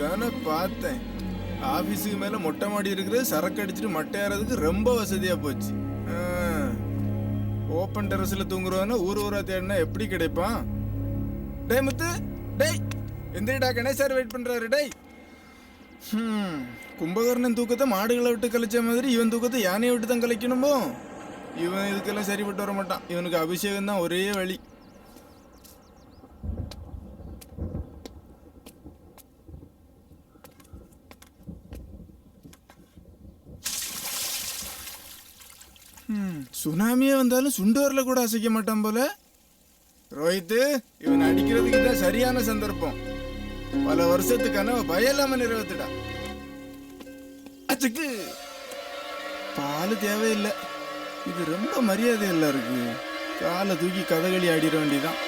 தானே பார்த்தேன். ஆஃபீஸுக்கு மேலே மொட்டை மாடி இருக்கிறது சரக்கு அடிச்சுட்டு மட்டை ஏறதுக்கு ரொம்ப வசதியாக போச்சு. ஓப்பன் டெரஸில் தூங்குறவன ஊர் ஊரா தேடினா எப்படி கிடைப்பான்? டேய் முத்து டேய் எந்திரிடா கணேசார் வெயிட் பண்ணுறாரு டேய். கும்பகர்ணன் தூக்கத்தை மாடுகளை விட்டு கழிச்ச மாதிரி இவன் தூக்கத்தை யானையை விட்டு தான் கழிக்கணுமோ? இவன் இதுக்கெல்லாம் சரிப்பட்டு வர மாட்டான். இவனுக்கு அபிஷேகம் தான் ஒரே வழி. சுனாமியே வந்தாலும் சுண்டு வரல கூட அசைக்க மாட்டான் போல. ரோஹித் இவன் அடிக்கிறதுக்கு தான் சரியான சந்தர்ப்பம். பல வருஷத்து கனவு பயலாம நிறைவேத்துடா அச்சுக்கு பால் தேவையில்லை. இது ரொம்ப மரியாதை எல்லாம் இருக்கு. காலை தூக்கி கதகளி ஆடிட வேண்டிதான்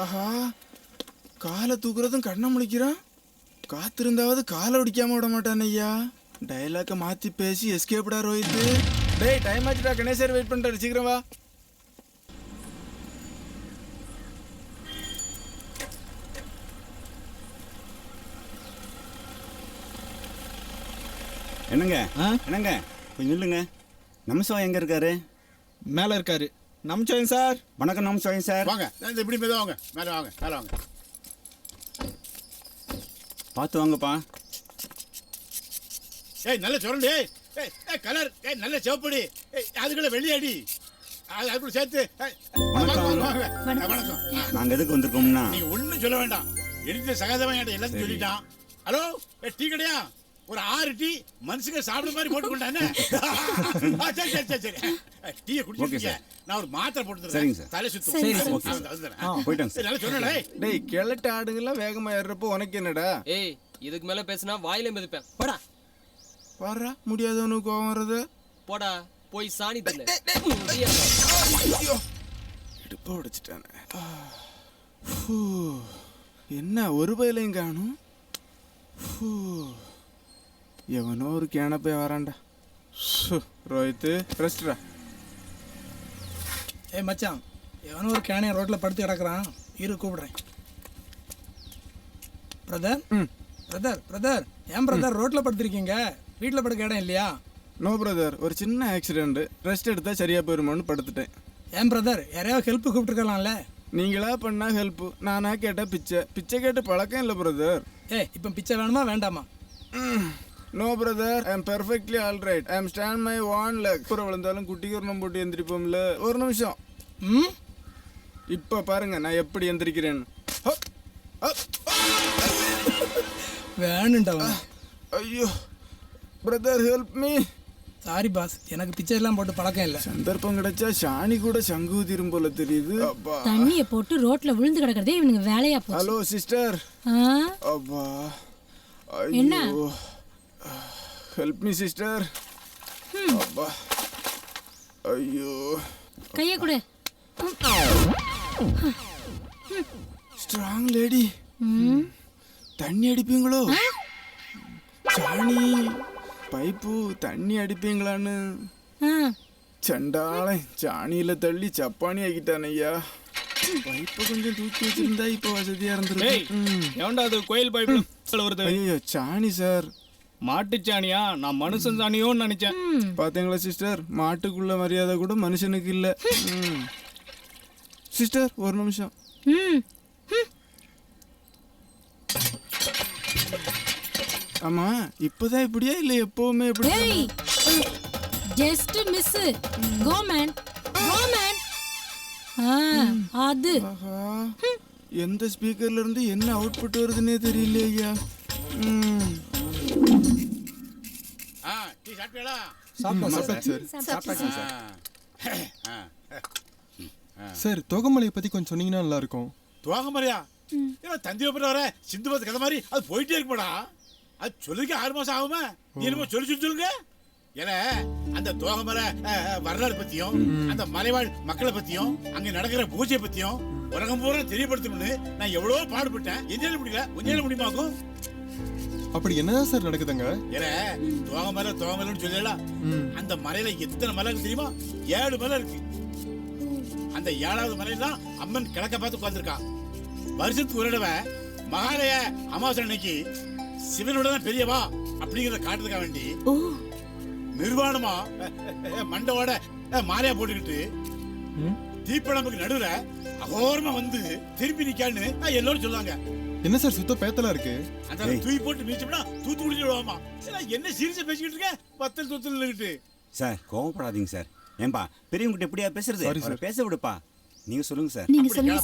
ஆஹா காலை தூக்குறதும் கண்ணை முழிக்கிறான்? காத்திருந்தாவது காலை ஒடிக்காம விட மாட்டான் ஐயா. டைலாக்கை மாற்றி பேசி எஸ்கேப்டா ரோஹித்து. டேய் டைம் ஆச்சுடா கணேசர் வெயிட் பண்றாரு சீக்கிரம் வா. என்னங்க? ஆ? என்னங்க? கொஞ்சம் நில்லுங்க. நமசிவாயம் எங்க இருக்காரு? மேல இருக்காரு. நமச்சோங்க சார். வணக்கம் நமசிவாயம் சார். வாங்க. இப்படி மெதுவா வாங்க? மேலே வாங்க மேலே வாங்க. பார்த்து வாங்கப்பா. ஏய் நல்ல சுரண்டு ஏய். ஏய் கலர் ஏய் நல்ல சிவப்படி. ஏய் அதுக்குள்ள வெள்ளியடி. அது அதுக்குள்ள சேர்த்து வணக்கம். நாங்க எதுக்கு வந்திருக்கோம்னா? நீங்க ஒண்ணும் சொல்ல வேண்டாம். எடுத்த சகதவன் என்கிட்ட எல்லாத்தையும் சொல்லிட்டான். ஹலோ ஏ டீ கடையா? ஒரு ஆறு டீ மனுஷங்க சாப்பிடுற மாதிரி போட்டு கொண்டானே? சரி சரி சரி சரி. டீயை குடிச்சிருக்கீங்க. சார். நான் ஒரு மாத்திரை போட்டு சரிங்க சார். தலை சுத்தும். சரி, போயிட்டாங்க சார். நல்லா சொன்னடா. டேய் கிழட்டு ஆடுங்கெல்லாம் வேகமா ஏறுறப்போ உனக்கு என்னடா? ஏய் இதுக்கு மேல பேசினா வாயில மிதிப்பேன். போடா. பாடுறா முடியாதவனுக்கு கோவம் வருது போடா போய் சாணி இடுப்ப உடைச்சிட்டானே. என்ன ஒரு பயிலையும் காணும். எவனோ ஒரு கேனப்பே வரான்டா. ஷு. ரோஹித் ரெஸ்ட்ரா ஏய் மச்சான் எவனோ ஒரு கேனைய ரோட்ல படுத்து கிடக்குறான். இரு கூப்பிடுறேன். பிரதர் ம். பிரதர் பிரதர் ஏன் பிரதர் ரோட்ல படுத்திருக்கீங்க? வீட்டில் படுக்க இடம் இல்லையா? நோ பிரதர் ஒரு சின்ன ஆக்சிடென்ட் ரெஸ்ட் எடுத்தா சரியா போயிருமோன்னு படுத்துட்டேன். ஏன் பிரதர் யாரையாவது ஹெல்ப் கூப்பிட்டுருக்கலாம்ல? நீங்களா பண்ணா ஹெல்ப் நானா கேட்டா பிச்சை. பிச்சை கேட்டு பழக்கம் இல்லை பிரதர் ஏய் இப்போ பிச்சை வேணுமா வேண்டாமா? No brother I am perfectly all right I am stand my one leg புற விழுந்தாலும் குட்டிகரணம் போட்டு எந்திரிப்போம்ல. ஒரு நிமிஷம். ம்? இப்போ பாருங்க நான் எப்படி ஹப். வேணுண்டவன் ஐயோ. Brother help me sorry boss எனக்கு பிச்சை எல்லாம் போட்டு பழக்கம் இல்லை. சந்தர்ப்பம் கிடைச்சா சாணி கூட சங்கு ஊதிரும் போல தெரியுது. அப்பா. தண்ணிய போட்டு ரோட்ல விழுந்து கிடக்கிறதே இவனுங்க வேலையா போச்சு. Hello sister? அப்பா. என்ன? ஹெல்ப் மீ சிஸ்டர் அப்பா. ஐயோ. கைய கொடு. ஸ்ட்ராங் லேடி தண்ணி அடிப்பீங்களோ? சாணி பைப்பு தண்ணி அடிப்பீங்களான்னு? ஆ, சண்டாளன் சாணியில தள்ளி சப்பானி ஆக்கிட்டான் ஐயா. பைப்பை கொஞ்சம் தூக்கி வச்சிருந்தா இப்போ வசதியா இருந்திருக்கும். எவன்டா அது கோயில் பைப்ல வருது ஐயோ சாணி சார். மாட்டுச்சாணியா நான் மனுஷன் சாணியோன்னு நினைச்சேன். பாத்தீங்களா சிஸ்டர்? மாட்டுக்குள்ள மரியாதை கூட மனுஷனுக்கு இல்ல. ம். சிஸ்டர் ஒரு நிமிஷம். ஆமா இப்பதான் இப்படியா இல்ல எப்பவுமே இப்படி ஏய் just miss go man go man அது. எந்த ஸ்பீக்கர்ல இருந்து என்ன அவுட்புட் வருதுன்னே தெரியல ஐயா. ம். ஆ டீ சாப்பிட்டீங்களா சாப்பிட்டா சார். ஆ ஆ. சார் தோகமலையை பத்தி கொஞ்சம் சொன்னீங்கன்னா நல்லா இருக்கும். துவாங்கமரியா ஏன்னா தந்திரப்பட்ட வர சிந்து பத்து கதை மாதிரி அது போயிட்டே இருக்குமாடா? அது சொல்லுறதுக்கு ஆறு மாசம் ஆகுமா? நீ என்னமோ சொல்லி சொல்லி சொல்லுங்க ஏன்னா அந்த அஹ், வரலாறு பத்தியும் அந்த மலைவாழ் மக்களை பத்தியும் அங்க நடக்கிற பூஜை பத்தியும் உலகம் பூரா தெரியப்படுத்தணும்னு நான் எவ்வளவோ பாடுபட்டேன். என்னால முடியல. உன்னால முடியுமாக்கும் அப்படி என்னதான் சார் நடக்குதுங்க? ஏன்னா தோகமலை தோகமலைன்னு சொல்லலாம் அந்த மலையில எத்தனை மலை இருக்கு தெரியுமா? ஏழு மலை இருக்கு. அந்த ஏழாவது மலையில தான் அம்மன் கிழக்க பார்த்து உட்கார்ந்திருக்கா வருஷத்துக்கு ஒரு தடவை மகாலய அமாவாசை அன்னைக்கு சிவனோட தான் பெரியவா அப்படிங்கிறத காட்டுறதுக்காக வேண்டி நிர்வாணமா மண்டவோட மாலையா போட்டுக்கிட்டு தீப்பழம்புக்கு நடுவுல அகோரமா வந்து திருப்பி நிக்கான்னு எல்லாரும் சொல்லுவாங்க. என்ன சார் சுத்த பேத்தலா இருக்கு? அந்த ஏய். தூக்கி போட்டு மீச்சோம்னா தூத்து குடிச்சிடுவாமா என்ன சீரியஸா பேசிக்கிட்டு இருக்க பத்தல் தொத்தல் நின்னுக்கிட்டு. சார் கோவப்படாதீங்க சார். ஏன்பா பெரியவங்கிட்ட எப்படியா பேசுறது? பேச விடுப்பா. நீங்க சொல்லுங்க சார். நீங்க சொல்லுங்க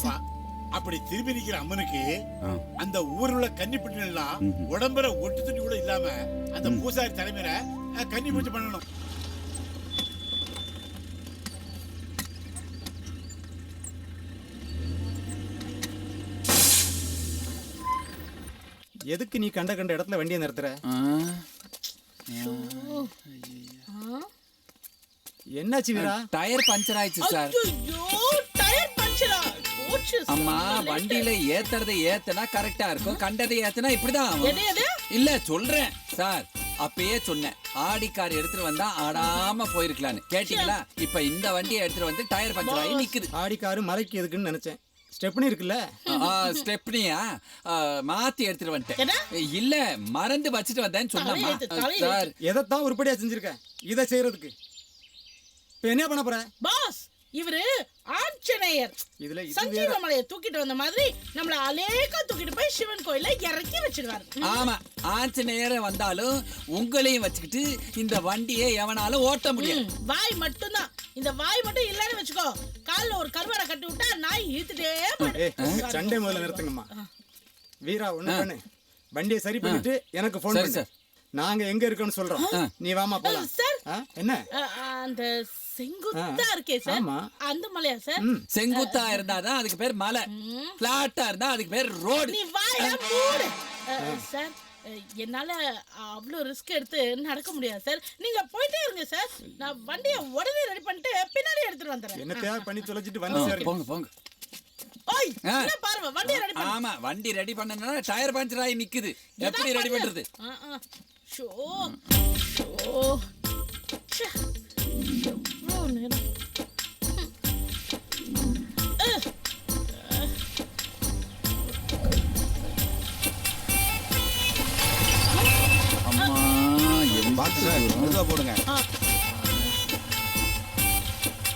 அப்படி திரும்பி நிக்கிற அம்மனுக்கு. அந்த ஊர்ல உள்ள கன்னி எல்லாம் உடம்புற ஒட்டு துணி கூட இல்லாம அந்த பூசாரி தலைமையில கன்னி பூஜை பண்ணணும். எதுக்கு நீ கண்ட கண்ட இடத்துல வண்டியை நிறுத்துற? என்னாச்சு வீரா? டயர் பஞ்சர் ஆயிடுச்சு சார். அம்மா வண்டியில ஏத்துறதை ஏத்துனா கரெக்டா இருக்கும். கண்டதை ஏத்துனா இப்படிதான் ஆகும். இல்ல சொல்றேன். சார் அப்பயே சொன்னேன். ஆடி கார் எடுத்துட்டு வந்தா ஆடாம போயிருக்கலான்னு. கேட்டீங்களா? இப்ப இந்த வண்டியை எடுத்துட்டு வந்து டயர் பஞ்சர் ஆகி நிக்குது. ஆடி காரு மலைக்கு எதுக்குன்னு நினைச்சேன். ஸ்டெப்னி இருக்குல்ல? ஸ்டெப்னியா? மாத்தி எடுத்துட்டு? வந்துட்டேன். இல்ல மறந்து வச்சுட்டு வந்தேன்னு தலையெழுத்து. சார். எதைத்தான் உருப்படியா செஞ்சிருக்க? இதை செய்யறதுக்கு. இப்ப என்ன பண்ண போற? பாஸ் இவரு ஆஞ்சநேயர். இதுல இது வேற. சஞ்சீவ மலையை தூக்கிட்டு வந்த மாதிரி நம்மள அலேக்கா தூக்கிட்டு போய் சிவன் கோயில இறக்கி வச்சிருவாரு ஆமா ஆஞ்சநேயர் வந்தாலும் உங்களையும் வச்சுக்கிட்டு இந்த வண்டியை எவனாலும் ஓட்ட முடியாது. ம், வாய் மட்டும்தான். இந்த வாய் மட்டும் இல்லைன்னு வச்சுக்கோ. கால்ல ஒரு கருவாடை கட்டி விட்டா நாய் இழுத்துட்டே. சண்டை முதல்ல நிறுத்துங்கம்மா. வீரா ஒண்ணு பண்ணு. வண்டியை சரி பண்ணிட்டு எனக்கு ஃபோன் சரி, பண்ணு. நாங்க எங்க இருக்கோம்னு சொல்றோம். நீ வாமா போலாம். என்ன? அந்த செங்குத்தா இருக்கே சார். அந்த மலையா சார்? செங்குத்தா இருந்தாதான் அதுக்கு பேர் மலை. பிளாட்டா இருந்தா அதுக்கு பேர் ரோடு நீ வாய மூடு. சார் என்னால அவ்வளோ ரிஸ்க் எடுத்து நடக்க முடியாது சார். நீங்க போயிட்டே இருங்க சார். நான் வண்டியை உடனே ரெடி பண்ணிட்டு பின்னாடி எடுத்துட்டு வந்துடுறேன். என்ன தேவை பண்ணி தொலைச்சிட்டு வந்து சேருங்க போங்க போங்க. ஓய் பாருங்க வண்டியை ரெடி பண்ணு. ஆமா வண்டி ரெடி பண்ணனா டயர் பஞ்சர் ஆகி நிக்குது. எப்படி ரெடி பண்றது. Show show. ச்சே. எவ்வளோ நேரம் அம்மா பார்த்து சார் மெதுவா போடுங்க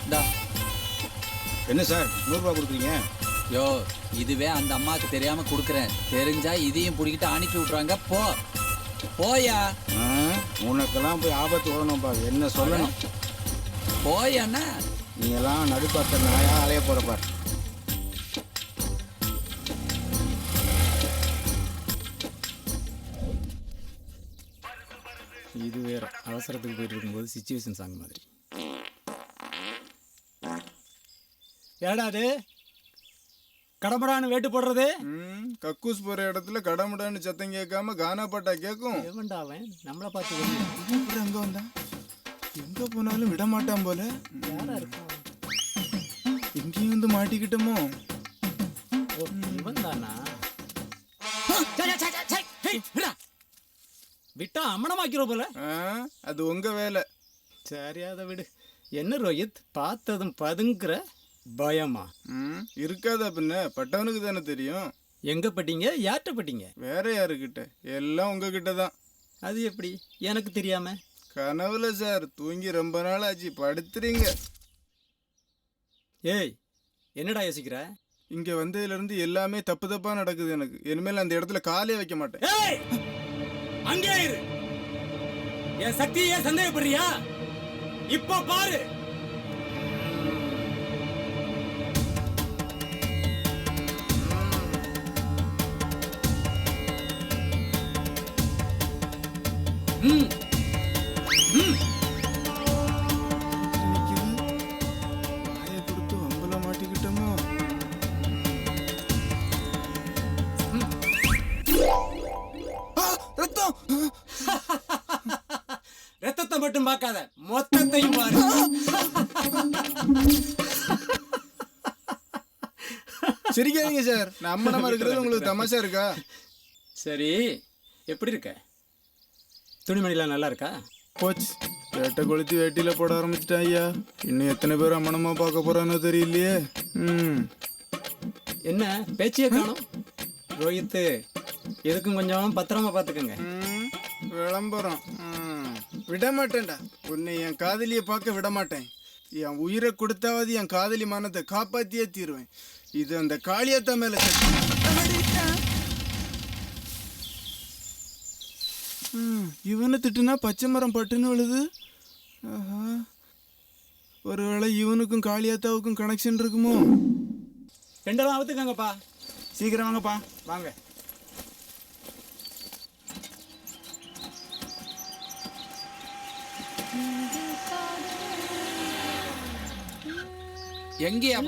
இந்தா என்ன சார்? நூறுரூவா கொடுக்குறீங்க. யோ இதுவே அந்த அம்மாவுக்கு தெரியாம கொடுக்குறேன். தெரிஞ்சா இதையும் பிடிக்கிட்டு அனுப்பி விட்றாங்க போ. போயா? ஆ, உனக்கெல்லாம் போய் ஆபத்து விடணும்ப்பா என்ன சொல்லணும்? போயாண்ணா. நீ எல்லாம் நடுப்பாத்த நாயா அலைய போறப்பார் இது வேற. அவசரத்துக்கு போயிட்டு இருக்கும்போது சுச்சுவேஷன் சாங் மாதிரி. ஏடா அது? கடம்படான்னு வேட்டு போடுறது? ம், கக்கூஸ் போற இடத்துல கடமுடான்னு சத்தம் கேட்காம கானா பாட்டா கேட்கும். எவன்டா அவன்? நம்மளை பார்த்து எங்க வந்தான்? எங்க போனாலும் விட மாட்டான் போல. யாரா இருக்கான் இங்கேயும் வந்து மாட்டிக்கிட்டோமோ? ஓ இவன் தானா விட்டா அம்மனமாக்கிறோம் போல. ஆ, அது உங்க வேலை. சரி அதை விடு. என்ன ரோஹித் பார்த்ததும் பதுங்குற பயமா? ம், இருக்காதா பின்ன? பட்டவனுக்கு தானே தெரியும். எங்க பட்டீங்க? யார்கிட்ட பட்டீங்க? வேற யாருக்கிட்ட? எல்லாம் உங்ககிட்ட தான் அது எப்படி? எனக்கு தெரியாம? கனவுல சார் தூங்கி ரொம்ப நாள் ஆச்சு படுத்துறீங்க. ஏய் என்னடா யோசிக்கிற? இங்க வந்ததுல இருந்து எல்லாமே தப்பு தப்பா நடக்குது எனக்கு. இனிமேல் அந்த இடத்துல காலே வைக்க மாட்டேன். ஏய் அங்கே இரு. என் சக்தியை சந்தேகப்படுறியா? இப்ப பாரு. ம். நான் அம்மனமா இருக்கிறது உங்களுக்கு தமாஷா இருக்கா? சரி எப்படி இருக்க? துணிமணிலாம் நல்லா இருக்கா? போச்சு. வேட்டை கொளுத்தி வேட்டியில போட ஆரம்பிச்சிட்டா ஐயா. இன்னும் எத்தனை பேர் அம்மனமா பார்க்க போறானோ தெரியலையே. ம். என்ன பேச்சியே காணும்? ரோஹித் எதுக்கும் கொஞ்சம் பத்திரமா பார்த்துக்கோங்க. விளம்பரம். ம், விட மாட்டேன்டா உன்னை என் காதலியை பார்க்க விட மாட்டேன் என் உயிரை கொடுத்தாவது என் காதலி மானத்தை காப்பாத்தியே தீருவேன். இது அந்த காளியத்தா மேல இவனை திட்டுனா பச்சை மரம் பட்டுன்னு விழுது. ஆஹா. ஒருவேளை இவனுக்கும் காளியாத்தாவுக்கும் கனெக்ஷன் இருக்குமோ? ரெண்டெல்லாம் அவுத்துக்கங்கப்பா சீக்கிரம் வாங்கப்பா. வாங்க. எங்கேயா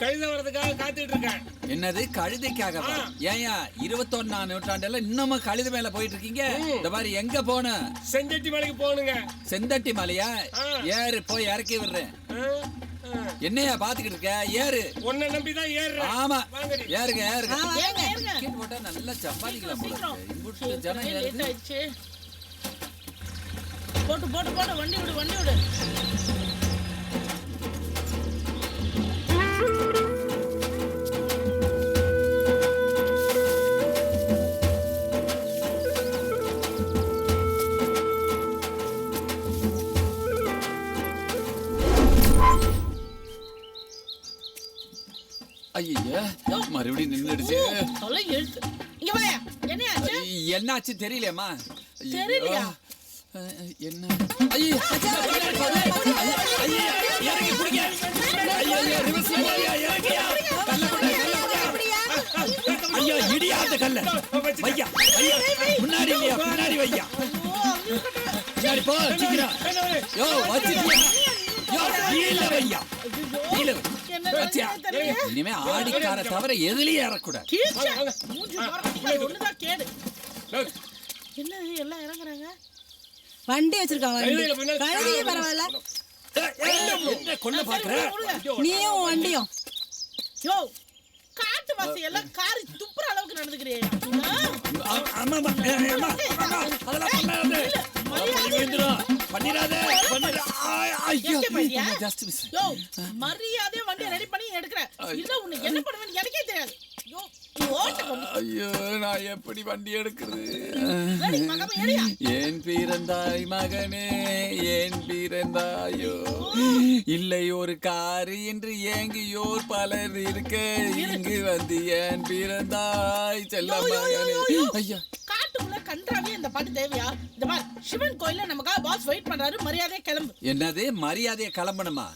கழுத வரதுக்காக காத்துட்டு இருக்கேன். என்னது கழுதைக்காகவா? ஏயா இருபத்தொன்னாம் நூற்றாண்டுல இன்னமும் கழுத மேல போயிட்டு இருக்கீங்க இந்த மாதிரி எங்க போன? செஞ்சட்டி மலைக்கு போகணுங்க. செந்தட்டி மலையா? ஏறு போய் இறக்கி விடுறேன். என்னையா பாத்துக்கிட்டு இருக்க? ஏறு. உன்னை நம்பி தான் ஏறுறேன். ஆமா. ஏறுங்க ஏறுங்க. டிக்கெட் போட்டா நல்லா சம்பாதிக்கலாம் போல ஜனம் ஏறுது. போட்டு போட்டு போட்டு. வண்டி விடு வண்டி விடு. ஐயா மறுபடியும் நின்னுடுச்சு தொலை எழுத்து இங்க வாயா என்னையாச்சு என்னாச்சு தெரியலையம்மா. தெரியலையா? என்ன ஐயோ, ஐயா, இறங்கி பிடிங்க. ஐயா, ஐயா, reverse ல போறியா? இறங்கியா? ஐயா, இடியாத கல்ல. வையா, ஐயா, முன்னாடி இல்லையா, பின்னாடி வையா. போ, சீக்கிரம். யோ, வச்சிட்டியா? யோ, கீழ வையா. இனிமே ஆடிக்கார தவிர எதுலயும் ஏறக்கூடாது. என்ன எல்லாம் இறங்குறாங்க? வண்டி கழுதையே பரவாயில்ல? என்ன கொல்ல பாக்குற நீயும் வண்டியும். யோ காட்டு வாசி எல்லாம் காரி துப்புற அளவுக்கு நடந்துக்கிறியா. ஆமா ஆமா ஏய், அம்மா, அம்மா, அதெல்லாம் பண்ணாத. அதெல்லாம் விழுந்துரும். பண்ணிடா ஆய், ஐயோ ரெடி பண்ணி இல்ல உன்னை என்ன பண்ணுவேன்னு எனக்கே தெரியாது. நான் எப்படி வண்டி எடுக்கிறது? ஏன் பிறந்தாய் மகனே ஏன் பிறந்தாயோ. இல்லை ஒரு காரு என்று ஏங்கியோர் பலர் இருக்க இங்கு வந்து ஏன் பிறந்தாய். செல்ல. மகனே ஐயா. கன்றாவே இந்த பாட்டு தேவையா? இந்த மாதிரி சிவன் கோயில்ல நமக்காக பாஸ் வெயிட் பண்றாரு மரியாதையா கிளம்பு. என்னது மரியாதையை கிளம்பணுமா?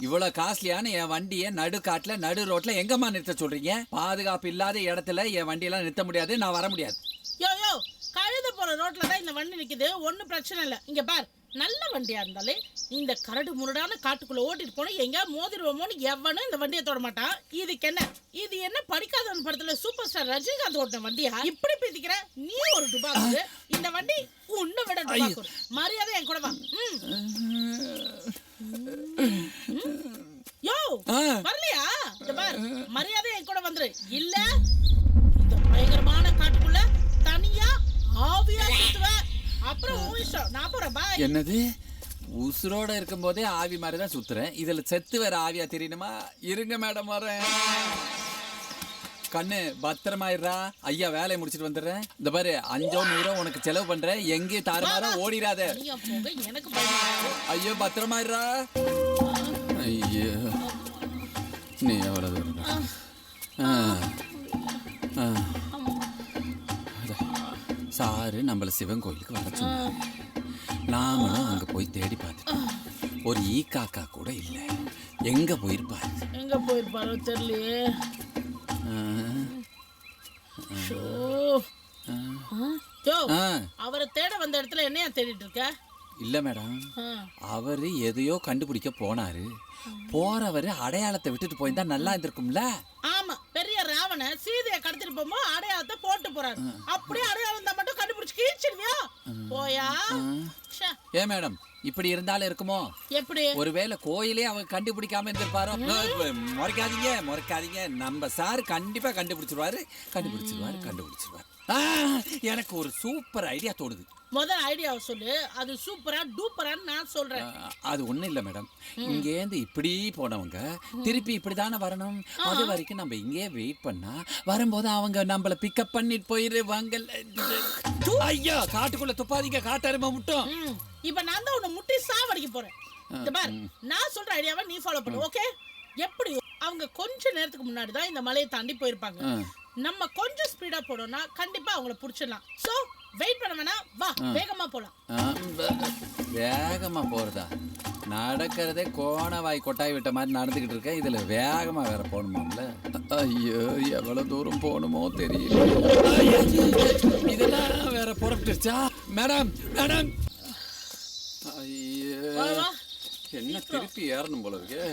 இவ்வளவு காஸ்ட்லியான என் வண்டியை நடு காட்டுல நடு ரோட்ல எங்கம்மா நிறுத்த சொல்றீங்க? பாதுகாப்பு இல்லாத இடத்துல என் வண்டியெல்லாம் நிறுத்த முடியாது நான் வர முடியாது. யோ யோ கழுத போற ரோட்ல தான் இந்த வண்டி நிக்குது ஒண்ணும் பிரச்சனை இல்ல. இங்க பார் நல்ல வண்டியா இருந்தாலே இந்த கரடு முரடான காட்டுக்குள்ள ஓட்டிட்டு போனா எங்க மோதிடுவோமோன்னு எவனும் இந்த வண்டியை தொட மாட்டான் இதுக்கு என்ன? இது என்ன படிக்காதவன் படத்துல சூப்பர் ஸ்டார் ரஜினிகாந்த் ஓட்டின வண்டியா? இப்படி பிதிக்கிற நீ ஒரு டுபாக்கு இந்த வண்டி உன்னை விட டுபாக்கு மரியாதை என் கூட வா. யோ. வரலையா? இந்த பார். மரியாதை என் கூட வந்துரு. இல்ல இந்த பயங்கரமான காட்டுக்குள்ள தனியா ஆவியா சுத்துவ. என்னது? உசுரோட இருக்கும் போதே ஆவி மாதிரி தான் சுத்துறேன். இதுல செத்து வேற ஆவியா தெரியணுமா? இருங்க மேடம் வரேன். கண்ணு பத்திரமா இருடா ஐயா வேலையை முடிச்சிட்டு வந்துடுறேன். இந்த பாரு அஞ்சோ நூறோ உனக்கு செலவு பண்றேன். எங்கேயும் தாறுமாறா ஓடிடாத. ஐயோ பத்திரமா இருடா ஐயோ நீ எவ்வளோ சாரு நம்மள சிவன் கோயிலுக்கு வர சொன்னாரு. நாமளும் அங்க போய் தேடி பார்த்துட்டோம். ஒரு ஈ காக்கா கூட இல்ல. எங்க போயிருப்பாரு? எங்க போயிருப்பாரோ தெரியலையே. அவரை தேட வந்த இடத்துல என்னையா தேடிட்டு இருக்க? இல்ல மேடம். அவரு எதையோ கண்டுபிடிக்க போனாரு. போறவரு அடையாளத்தை விட்டுட்டு போயிருந்தா நல்லா இருந்திருக்கும்ல. ஆமா. ராவண சீதையை கடத்திட்டு போகும்போது அடையாளத்தை போட்டு போறாரு. அப்படியே அடையாளம் தான் மட்டும் கண்டுபிடிச்சு கீழ்ச்சிடுவியா போயா. ஏன் மேடம் இப்படி இருந்தாலும் இருக்குமோ? எப்படி? ஒருவேளை கோயிலே அவங்க கண்டுபிடிக்காம இருந்திருப்பாரோ? முறைக்காதீங்க முறைக்காதீங்க. நம்ம சார் கண்டிப்பா கண்டுபிடிச்சிருவாரு கண்டுபிடிச்சிருவாரு கண்டுபிடிச்சிருவாரு. எனக்கு ஒரு சூப்பர் ஐடியா தோணுது. முதல் ஐடியாவை சொல்லு. அது சூப்பரா டூப்பரான்னு நான் சொல்றேன். அது ஒண்ணும் இல்ல மேடம். இங்கேருந்து இப்படி போனவங்க திருப்பி இப்படி தானே வரணும்? அது வரைக்கும் நம்ம இங்கே வெயிட் பண்ணா வரும்போது அவங்க நம்மள பிக்கப் பண்ணிட்டு போயிருவாங்க. ஐயா காட்டுக்குள்ள துப்பாதீங்க காட்டருமை முட்டும். இப்ப நான் தான் உன்னை முட்டி சாவடிக்க போறேன். நான் சொல்ற ஐடியாவை நீ ஃபாலோ பண்ணு ஓகே எப்படி அவங்க கொஞ்ச நேரத்துக்கு முன்னாடி தான் இந்த மலையை தாண்டி போயிருப்பாங்க. நம்ம கொஞ்சம் ஸ்பீடா போனோம்னா கண்டிப்பா அவங்கள புடிச்சிடலாம். சோ வெயிட் பண்ண வேணாம். வா வேகமா போலாம். வேகமா போறதா? நடக்கிறதே கோணவாய் கொட்டாய் விட்ட மாதிரி நடந்துகிட்டு இருக்கேன். இதுல வேகமா வேற போகணுமாம்ல? ஐயோ எவ்வளவு தூரம் போகணுமோ தெரியல. இதெல்லாம் வேற புறப்பட்டுருச்சா? Madam madam. ஐயோ. என்ன திருப்பி ஏறணும் போல இருக்கு.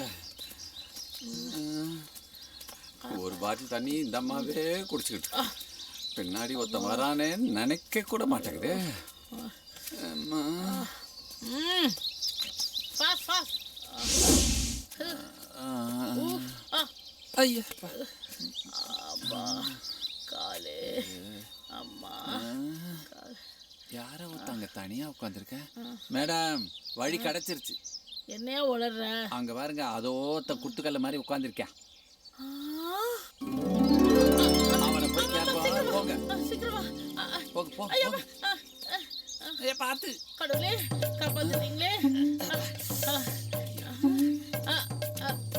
ஒரு பாட்டில் தண்ணி இந்த அம்மாவே குடிச்சுக்கிட்டு. பின்னாடி ஒருத்தன் வரானேன்னு நினைக்க கூட மாட்டேங்குது. அம்மா. ம். ஃபாஸ்ட் ஃபாஸ்ட் ஆ, ஆ. ஐயா. அப்பா காலே. அம்மா யாரோ ஒருத்தங்க தனியா உட்காந்துருக்கேன் மேடம் வழி கிடைச்சிருச்சு. என்னையா உளர்ற? அங்க பாருங்க அதோ ஒருத்த குத்துக்கல்ல மாதிரி உட்காந்துருக்கேன். அவனை போய் கேட்போம். போங்க. சீக்கிரம் போங்க போங்க. ஐயா, பார்த்து. கடவுளே காப்பாத்துறீங்களே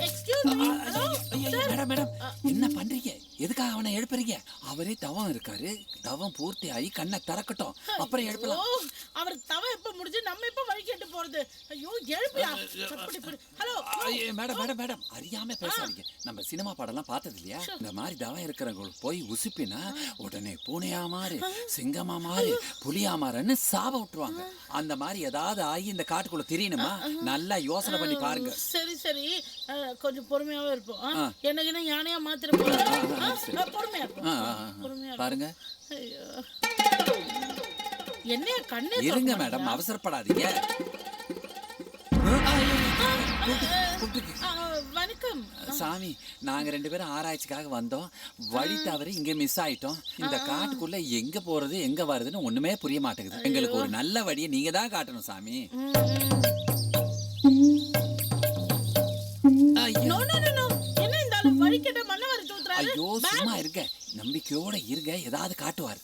எக்ஸ்கியூஸ் மீ ஹலோ ஐயா, ஐயா, மேடம் மேடம். என்ன பண்றீங்க? எதுக்காக அவனை எழுப்புறீங்க? அவரே தவம் இருக்காரு. தவம் பூர்த்தி ஆகி கண்ணை திறக்கட்டும். அப்புறம் எழுப்பலாம். அவர் தவ எப்ப முடிஞ்சு நம்ம எப்ப வழி கேட்டு போறது? ஐயோ எழுப்பியா? Hello madam madam madam. அறியாம பேசாதீங்க. நம்ம சினிமா படம்லாம் பார்த்தது இல்லையா இந்த மாதிரி தவம் இருக்கிறவங்க போய் உசுப்பினா உடனே பூனையா மாறு சிங்கமா மாறு புலியா மாறுன்னு சாப விட்டுருவாங்க. அந்த மாதிரி ஏதாவது ஆகி இந்த காட்டுக்குள்ள தெரியணுமா? நல்லா யோசனை பண்ணி பாருங்க. சரி சரி. கொஞ்சம் பொறுமையாவே இருப்போம். எனக்கு என்ன யானையா மாத்திர பொறுமையா ஆ, ஆ. பொறுமையா பாருங்க. ஐயோ என்னைய கண்ணே இருங்க மேடம்? அவசரப்படாதீங்க. கூப்பிட்டு ஆ, வணக்கம். சாமி நாங்க ரெண்டு பேரும் ஆராய்ச்சிக்காக வந்தோம். வழி தவறி இங்க மிஸ் ஆயிட்டோம். இந்த காட்டுக்குள்ள எங்க போறது எங்க வருதுன்னு ஒண்ணுமே புரிய மாட்டேங்குது. எங்களுக்கு ஒரு நல்ல வழியை நீங்க தான் காட்டணும் சாமி. ம், ம். ஐயோ சும்மா இருங்க. நம்பிக்கையோட இருங்க. ஏதாவது காட்டுவார்.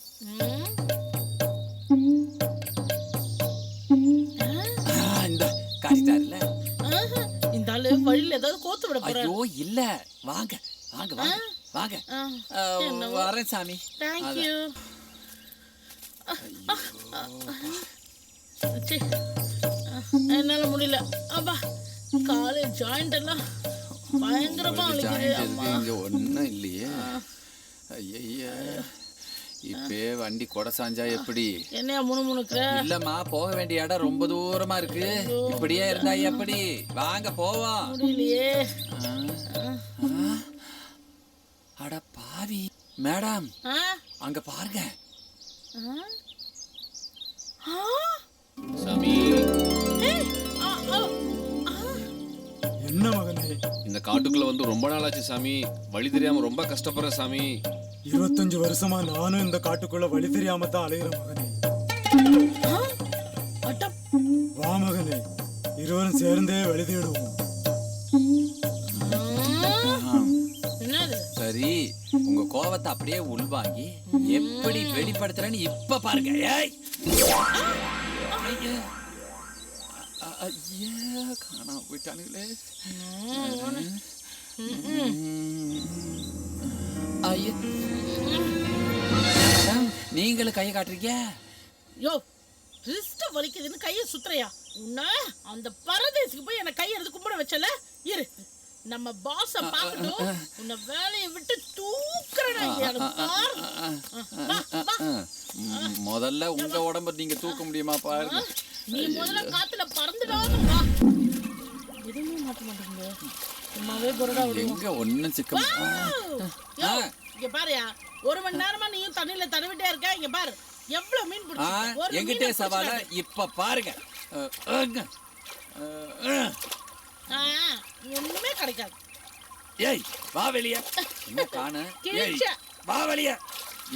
இந்த காட்டிட்டாருல்ல ஆஹா, இந்த ஆளு வழியில ஏதாவது கோத்து விட போறாரு. ஐயோ இல்ல. வாங்க வாங்க வாங்க வாங்க. வரேன் சாமி. தேங்க் யூ என்னால முடியல. அப்பா காலை ஜாயிண்ட் எல்லாம் பயங்கரமா வலிக்குது இல்லையே. ஐயா இப்பே வண்டி கொடை சாஞ்சா எப்படி? என்னையா முணுமுணுக்கிற? இல்லம்மா போக வேண்டிய இடம் ரொம்ப தூரமா இருக்கு. இப்படியே இருந்தா எப்படி? வாங்க போவோம். முடியலையே. அட பாவி. மேடம் அங்க பாருங்க? சாமி. என்ன மகனே. இந்த காட்டுக்குள்ள வந்து ரொம்ப நாளாச்சு சாமி. வழி தெரியாம ரொம்ப கஷ்டப்படுறேன் சாமி. இருபத்தஞ்சு வருஷமா நானும் இந்த காட்டுக்குள்ள வழி தெரியாம தான் அலையிறேன் மகனே. வா மகனே இருவரும் சேர்ந்தே வழி தேடுவோம். ஆ. என்னது? சரி உங்க கோவத்தை அப்படியே உள்வாங்கி எப்படி வெளிப்படுத்துறேன்னு இப்ப பாருங்க. ஏய்! ஐயா. காணாம போயிட்டானுங்களே ஐயா நீங்களும் கையை காட்டுறீங்க? யோ ரிஸ்ட் வலிக்குதுன்னு கையை சுத்துறையா? உன்ன அந்த பரதேசுக்கு போய் என்ன கையை எடுத்து கும்பிட வச்சல? இரு நம்ம பாஸ பார்க்கட்டும் உன்னை வேலையை விட்டு. ம், முதல்ல உங்க உடம்ப நீங்க தூக்க முடியுமா பாருங்க. நீ முதல்ல காத்துல பறந்துடாம வா எதுவுமே மாட்ட மாட்டேங்குது. சும்மாவே புரடா விடுவோம். எங்க ஒண்ணும் சிக்க யோ, இங்க பாருயா. ஒரு மணி நேரமா நீயும் தண்ணியில தடவிட்டே இருக்க. இங்க பாரு. எவ்வளவு மீன் ஒரு எங்கிட்டே சவால. இப்ப பாருங்க. ஒண்ணுமே கிடைக்காது. ஏய் வா வெளிய. என்ன காண? ஏய். வா வெளிய.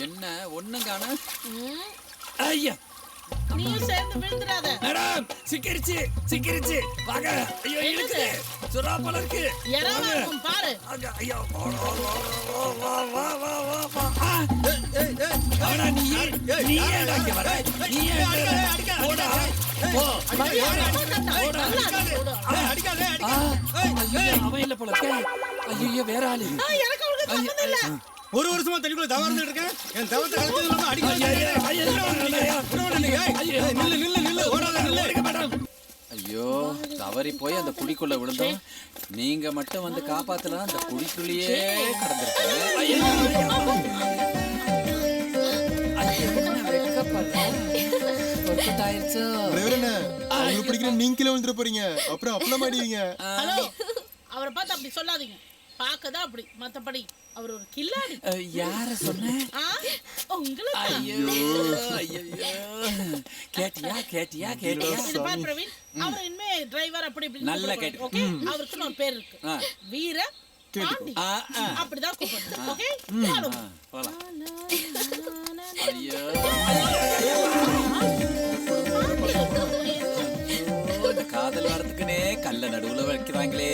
என்ன ஒண்ணும் காண? ஐயா. நீ சேர்ந்து விழுந்துடாத. மேடம் சிக்கிருச்சு சிக்கிருச்சு. வாங்க. ஐயோ இழுக்கு சுறா போல வேற ஆளு. ஒரு வருஷமா தண்ணிக்குள்ள தவறு இருந்துட்டு இருக்கேன். என் தவத்தை கலந்தது இல்லாம ஐயோ, நில்லு நில்லு நில்லு. ஓடாத நில்லு. ஐயோ தவறி போய் அந்த குடிக்குள்ள விழுந்தோம். நீங்க மட்டும் வந்து காப்பாத்தலாம் அந்த குடிக்குள்ளேயே பிடிக்கிற நீங்களே வந்துட்டு போறீங்க. அப்புறம் அப்பளம் மாடிவீங்க ஹலோ அவரை பார்த்து அப்படி சொல்லாதீங்க. பார்க்கதான் அப்படி? மத்தபடி அவர் ஒரு கில்லாடி. யார சொன்ன? ஐயோ கேட்டியா கேட்டியா கேட்டியா? இது பார் பிரவீன் அவர் இனிமே டிரைவர் அப்படி இப்படி நல்லா கேட்டு. ஓகே அவருக்குன்னு ஒரு பேர் இருக்கு. வீர. அப்படிதான் கூப்பிடணும் ஓகே போலாம். ஐயோ. காதல் வரதுக்குனே கல்ல நடுவுல வைக்கிறாங்களே.